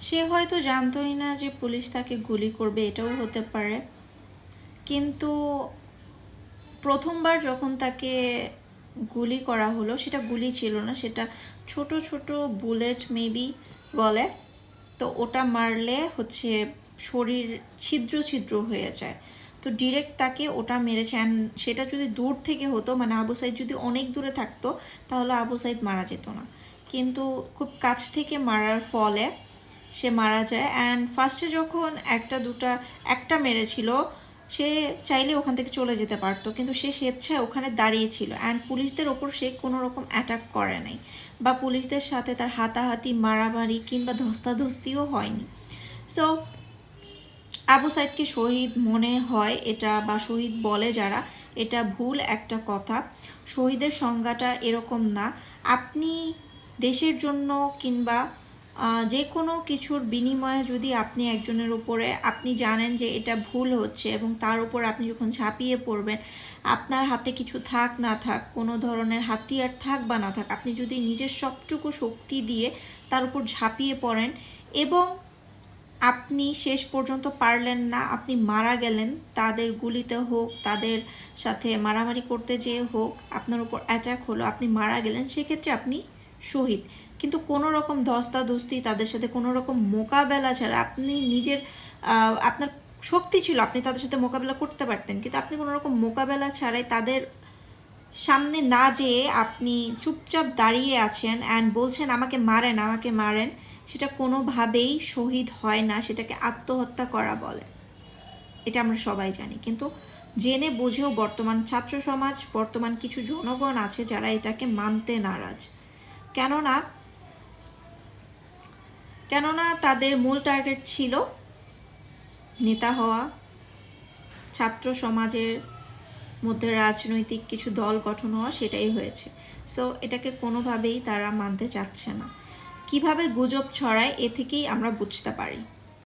সে হয়তো জানতোই না যে পুলিশ তাকে গুলি করবে, এটাও হতে পারে। কিন্তু প্রথমবার যখন তাকে গুলি করা হলো, সেটা গুলি ছিল না, সেটা ছোট ছোট বুলেট মেবি বলে, তো ওটা মারলে হচ্ছে শরীর ছিদ্র ছিদ্র হয়ে যায়। তো ডিরেক্ট তাকে ওটা মেরেছে। অ্যান্ড সেটা যদি দূর থেকে হতো মানে আবু সাইদ যদি অনেক দূরে থাকতো, তাহলে আবু সাইদ মারা যেত না। কিন্তু খুব কাছ থেকে মারার ফলে সে মারা যায়। অ্যান্ড ফার্স্টে যখন একটা, দুটা, একটা মেরেছিল, সে চাইলে ওখান থেকে চলে যেতে পারতো, কিন্তু সে স্বেচ্ছায় ওখানে দাঁড়িয়েছিল অ্যান্ড পুলিশদের ওপর সে কোনো রকম অ্যাটাক করে নাই। বা পুলিশদের সাথে তার হাতাহাতি, মারামারি কিংবা ধস্তাধস্তিও হয়নি। সো আবু সাইদকে শহীদ মনে হয় এটা, বা শহীদ বলে যারা, এটা ভুল একটা কথা। শহীদের সংজ্ঞাটা এরকম না। আপনি দেশের জন্য কিংবা যে কোনো কিছুর বিনিময়ে যদি আপনি একজনের উপরে, আপনি জানেন যে এটা ভুল হচ্ছে এবং তার উপর আপনি যখন ঝাঁপিয়ে পড়বেন, আপনার হাতে কিছু থাক না থাক, কোনো ধরনের হাতিয়ার থাক বা না থাক, আপনি যদি নিজের সবটুকু শক্তি দিয়ে তার উপর ঝাঁপিয়ে পড়েন এবং আপনি শেষ পর্যন্ত পারলেন না, আপনি মারা গেলেন, তাদের গুলিতে হোক, তাদের সাথে মারামারি করতে যেয়ে হোক, আপনার উপর অ্যাটাক হলো, আপনি মারা গেলেন, সেক্ষেত্রে আপনি শহীদ। কিন্তু কোনো রকম ধস্তাধস্তি, তাদের সাথে কোনো রকম মোকাবেলা ছাড়া আপনি নিজের আপনার শক্তি ছিল, আপনি তাদের সাথে মোকাবেলা করতে পারতেন। কিন্তু আপনি কোনো রকম মোকাবেলা ছাড়াই তাদের সামনে না যেয়ে আপনি চুপচাপ দাঁড়িয়ে আছেন অ্যান্ড বলছেন, আমাকে মারেন আমাকে মারেন। সেটা কোনোভাবেই শহীদ হয় না, সেটাকে আত্মহত্যা করা বলে। এটা আমরা সবাই জানি। কিন্তু জেনে বুঝেও বর্তমান ছাত্র সমাজ, বর্তমান কিছু জনগণ আছে যারা এটাকে মানতে নারাজ। কেননা কেননা তাদের মূল টার্গেট ছিল নেতা হওয়া, ছাত্র সমাজের মধ্যে রাজনৈতিক কিছু দল গঠন হওয়া সেটাই হয়েছে। সো এটাকে কোনোভাবেই তারা মানতে চাচ্ছে না। কীভাবে গুজব ছড়ায় এ থেকেই আমরা বুঝতে পারি।